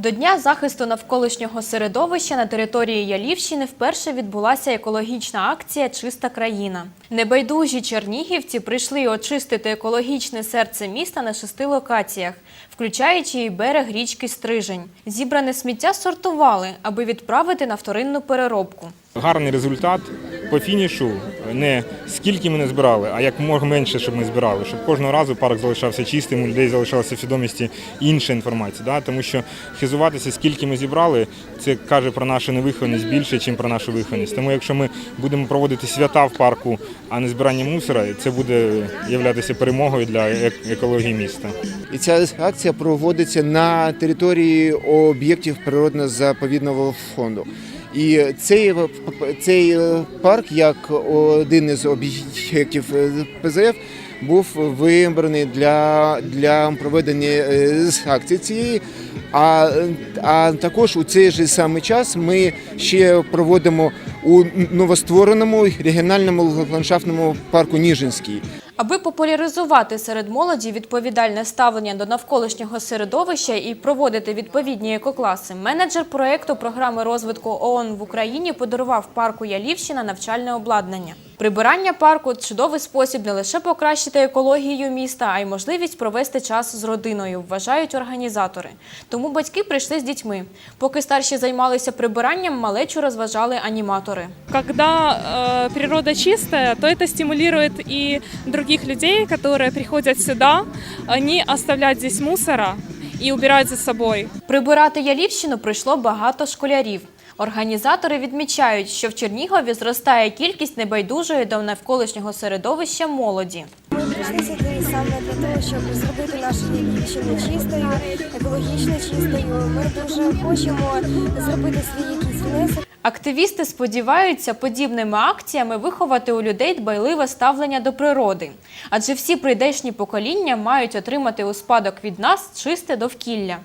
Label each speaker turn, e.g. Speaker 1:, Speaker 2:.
Speaker 1: До Дня захисту навколишнього середовища на території Ялівщини вперше відбулася екологічна акція Чиста країна. Небайдужі чернігівці прийшли очистити екологічне серце міста на шести локаціях, включаючи і берег річки Стрижень. Зібране сміття сортували, аби відправити на вторинну переробку.
Speaker 2: Гарний результат по фінішу. Не скільки ми не збирали, а як можна менше, щоб ми збирали, щоб кожного разу парк залишався чистим, у людей залишалася в свідомості інша інформація. Да? Тому що хизуватися, скільки ми зібрали, це каже про нашу невихованість більше, ніж про нашу вихованість. Тому якщо ми будемо проводити свята в парку, а не збирання мусора, це буде являтися перемогою для ек- екології міста.
Speaker 3: І ця акція проводиться на території об'єктів природно-заповідного фонду. І цей, цей парк, як один із об'єктів ПЗФ, був вибраний для, для проведення е, акції цієї. А, а також у цей же самий час ми ще проводимо у новоствореному регіональному ландшафтному парку Ніжинський.
Speaker 1: Аби популяризувати серед молоді відповідальне ставлення до навколишнього середовища і проводити відповідні екокласи, менеджер проєкту програми розвитку ООН в Україні подарував парку Ялівщина навчальне обладнання. Прибирання парку чудовий спосіб не лише покращити екологію міста, а й можливість провести час з родиною, вважають організатори. Тому батьки прийшли з дітьми. Поки старші займалися прибиранням, малечу розважали аніматори.
Speaker 4: Когда э, природа чистая, то это стимулирует и других людей, которые приходят сюда, э, не оставлять здесь мусора и убирать за собой.
Speaker 1: Прибирати Ялівщину прийшло багато школярів. Організатори відмічають, що в Чернігові зростає кількість небайдужої до навколишнього середовища молоді.
Speaker 5: Ми прийшли сюди саме для того, щоб зробити нашу Львівщину чистою, екологічно чистою. Ми дуже хочемо зробити свій якийсь внесок.
Speaker 1: Активісти сподіваються подібними акціями виховати у людей дбайливе ставлення до природи, адже всі прийдешні покоління мають отримати у спадок від нас чисте довкілля.